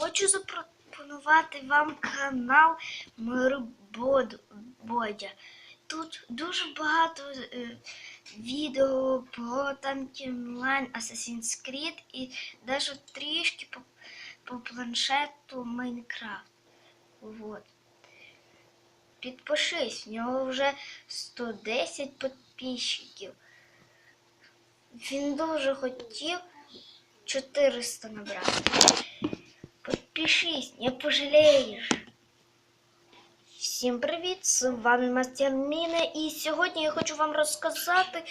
хочу запропонувати вам канал Бодя. Тут дуже багато е, відео про танки онлайн Assassin's Creed і навіть трішки по, по планшету Майнкрафт. Вот. Підпишись, в нього вже 110 підписчиків. Він дуже хотів 400 набрати. Подпишись, не пожалієш. Всім привіт! З вами Мастер Міне. І сьогодні я хочу вам розказати,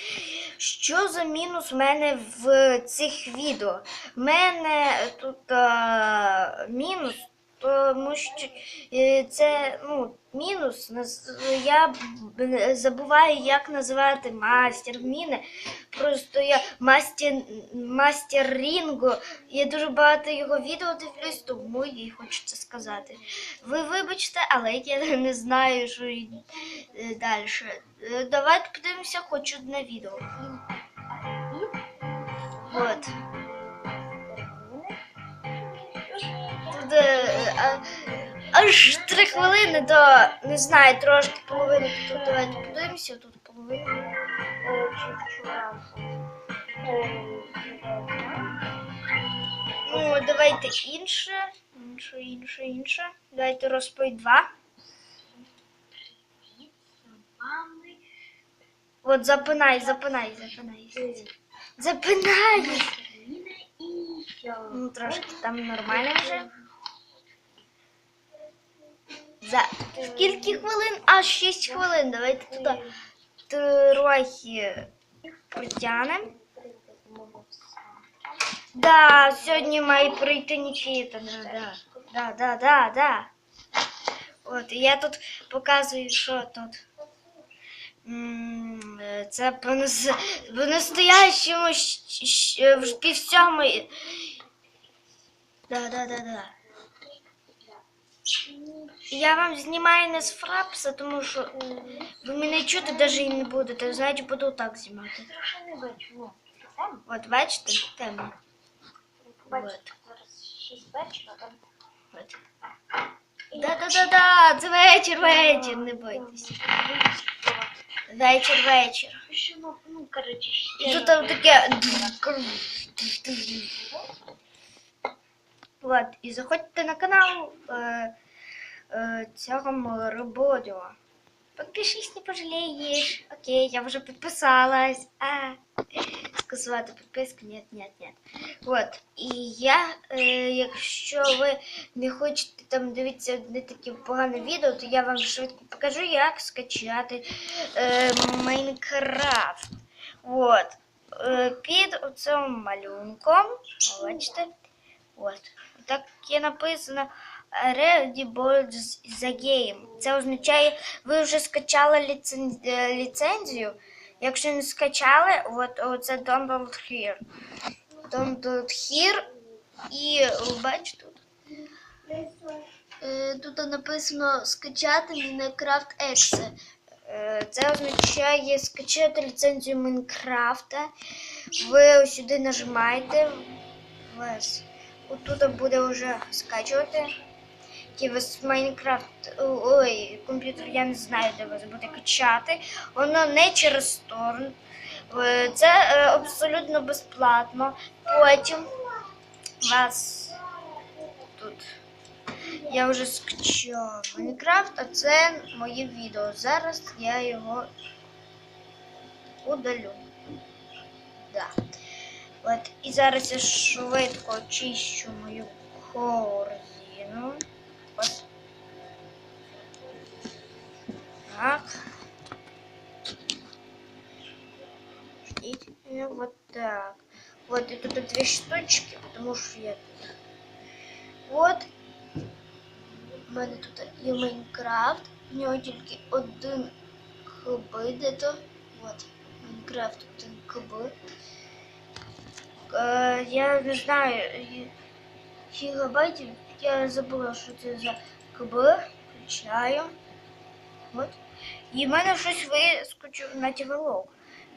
що за мінус в мене в цих відео. В мене тут а, мінус, тому що е, це ну, мінус. Я забуваю, як називати мастер міни. Просто я мастер, мастер Рінго. Я дуже багато його відео дивлюсь, тому їй хочеться сказати. Ви вибачте, але я не знаю, що далі. Давайте подивимося хоч одне відео. От. Аж три хвилини до, не знаю, трошки половини. Тут давайте подивимося, тут половину. Е. Ну, давайте інше. Інше, інше, інше. Давайте розпой 2. От запинай, запинай, запинай. Запинай. Ну, трошки там нормально вже. За скільки хвилин? Аж 6 хвилин. Давайте туди трохи протягнемо. Да, сьогодні має прийти Нікіта. Да, да, да, да, да, да. От, я тут показую, що тут. Це по нас- настоящему в пів. Да, да, да, да. Я вам знімаю не з фрапса, тому що ви мене чути навіть і не будете. Знаєте, буду так знімати. не бачу. От, бачите, темно. бачите, зараз 6 вечора, там От. Да-да-да-да, це вечір, вечір, не бойтесь. Вечір, вечір. Ну, ну, коротше, І тут там таке. От, і заходьте на канал е, е, цього роботу. Підпишись, не пожалієш. Окей, я вже підписалась. А, скасувати підписку, ні, ні, ні. От, і я, е, якщо ви не хочете там дивитися одне таке погане відео, то я вам швидко покажу, як скачати е, Майнкрафт. От. Е, під оцим малюнком. Бачите? От. Так є написано Ready Boards the Game. Це означає, ви вже скачали е, ліцензію. Якщо не скачали, от оце Download Here. Download Here. І бачите тут. Е, Тут написано скачати Minecraft Exe. Е, Це означає скачати ліцензію Майнкрафта. Ви сюди нажимаєте. Ось. Отут буде вже скачувати. Вас Майнкрафт. Ой, комп'ютер я не знаю, де вас буде качати. Воно не через торрент. Е, Це е, абсолютно безплатно. Потім вас тут. Я вже скачав Майнкрафт, а це моє відео. Зараз я його удалю. Да. От, і зараз я швидко очищу мою корзину. Ось. Так. Ждите. И вот так. Вот, и тут две штучки, потому что я тут. Вот. У мене тут є Майнкрафт. В нього тільки один КБ де-то. От. Майнкрафт один КБ. Е, я не знаю, е, гігабайтів. Я забула, що це за КБ. Включаю. От. І в мене щось вискочив на тяголов.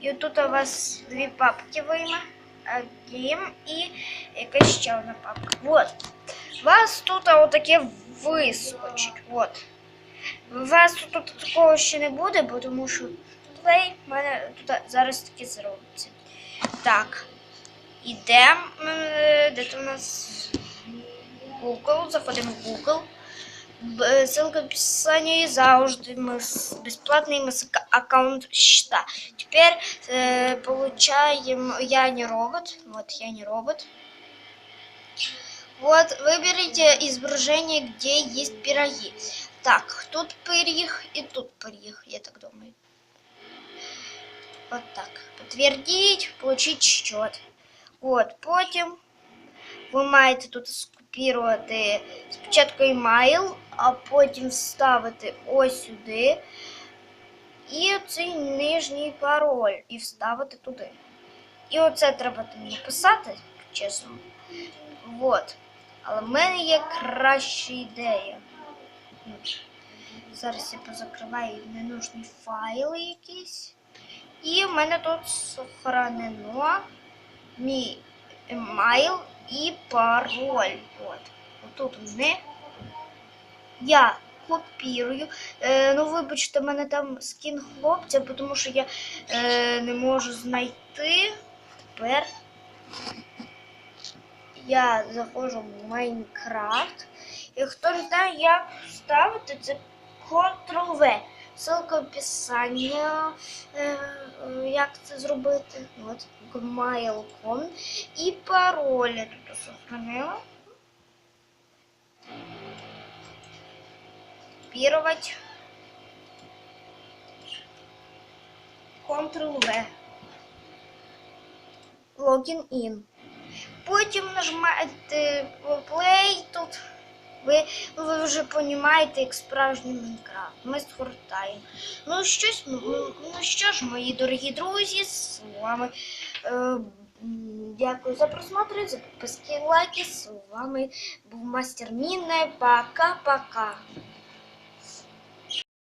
І тут у вас дві папки вийме. Гейм і якась ще одна папка. Вот. вас тут отаке вискочить. От. У вас тут такого ще не буде, бо тому що плей в мене тут зараз таке зробиться. Так. Ідемо. Де то у нас Google, заходимо в Google. Ссылка в описании завжди бесплатный МСК аккаунт счета. Теперь э, получаем я не робот. Вот я не робот. Вот выберите изображение, где есть пироги. Так, тут пирог и тут пирог, я так думаю. Вот так. Подтвердить, получить счет. От, потім ви маєте тут скопірувати спочатку email, а потім вставити ось сюди. І цей нижній пароль і вставити туди. І оце треба там написати, чесно. От. Але в мене є краща ідея. Зараз я позакриваю ненужні файли якісь. І в мене тут сохранено мій емайл і пароль. От. Отут вони. Я копірую. Е, ну, вибачте, в мене там скін хлопця, тому що я е, не можу знайти. Тепер я заходжу в Майнкрафт. І хто не знає, як ставити, це Ctrl-V. Ссылка в описанні, е, е, як це зробити. От, gmail.com. І пароль я тут сохранила. Копировать. Ctrl-V. Логін in. Потім нажимаєте play тут. Ви, ви вже розумієте, як справжній Майнкрафт. Ми згортаємо. Ну, щось, ну, ну що ж, мої дорогі друзі, з вами е, дякую за просмотр, за підписки, лайки. З вами був мастер Мінне. Пока-пока.